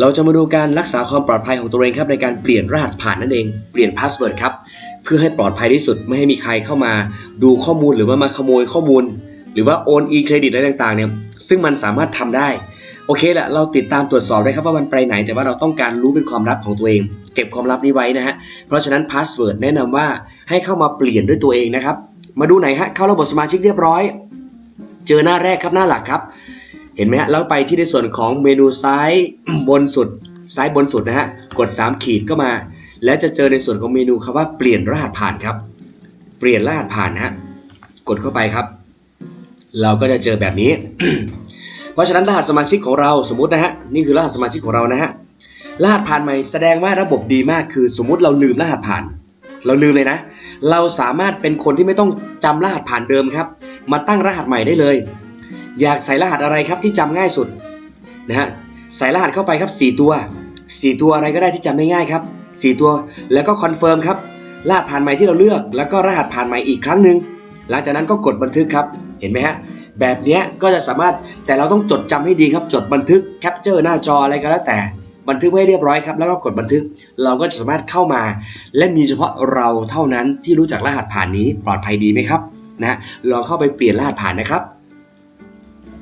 เราจะมาดูการรักษาความปลอดภัยของตัวเองครับในการเปลี่ยนรหัสผ่านนั่นเอง เปลี่ยนพาสเวิร์ดครับ เพื่อให้ปลอดภัยที่สุดไม่ให้มีใครเข้ามาดูข้อมูลหรือว่ามาขโมยข้อมูล หรือว่าโอนอีเครดิตอะไรต่างๆเนี่ยซึ่งมันสามารถทำได้โอเคแหละเราติดตามตรวจสอบได้ครับว่ามันไปไหน แต่ว่าเราต้องการรู้เป็นความลับของตัวเอง เก็บความลับนี้ไว้นะฮะเพราะฉะนั้นพาสเวิร์ดแนะนำว่าให้เข้ามาเปลี่ยนด้วยตัวเองนะครับมาดูไหนฮะเข้าระบบสมาชิกเรียบร้อย เจอหน้าแรกครับหน้าหลักครับ เห็นไหมฮะแล้วไปที่ในส่วนของเมนูซ้ายบนสุดซ้ายบนสุดนะฮะกด 3 ขีดก็มา แล้วจะเจอในส่วนของเมนูคำว่าเปลี่ยนรหัสผ่านครับ เปลี่ยนรหัสผ่านนะฮะกดเข้าไปครับ เราก็จะเจอแบบนี้ เพราะฉะนั้นรหัสสมาชิกของเราสมมตินะฮะนี่คือรหัสสมาชิกของเรานะฮะรหัสผ่านใหม่แสดงว่าระบบดีมากคือ สมมุติเราลืมรหัสผ่าน เราลืมเลยนะ เราสามารถเป็นคนที่ไม่ต้องจำรหัสผ่านเดิมครับ มาตั้งรหัสใหม่ได้เลย อยากใส่รหัสอะไรครับที่จำง่ายสุดนะฮะใส่รหัสเข้าไปครับ 4 ตัว 4 ตัวอะไรก็ได้ที่จำได้ง่ายครับ 4 ตัวแล้วก็คอนเฟิร์มครับรหัสผ่านใหม่ที่เราเลือก แล้วก็รหัสผ่านใหม่อีกครั้งหนึ่งหลังจากนั้นก็กดบันทึกครับเห็นไหมฮะแบบนี้ก็จะสามารถแต่เราต้องจดจำให้ดีครับจดบันทึกแคปเจอร์หน้าจออะไรก็แล้วแต่บันทึกไว้ให้เรียบร้อยครับแล้วก็กดบันทึกเราก็จะสามารถเข้ามา และมีเฉพาะเราเท่านั้นที่รู้จักรหัสผ่านนี้ปลอดภัยดีไหมครับนะฮะลองเข้าไปเปลี่ยนรหัสผ่านนะครับ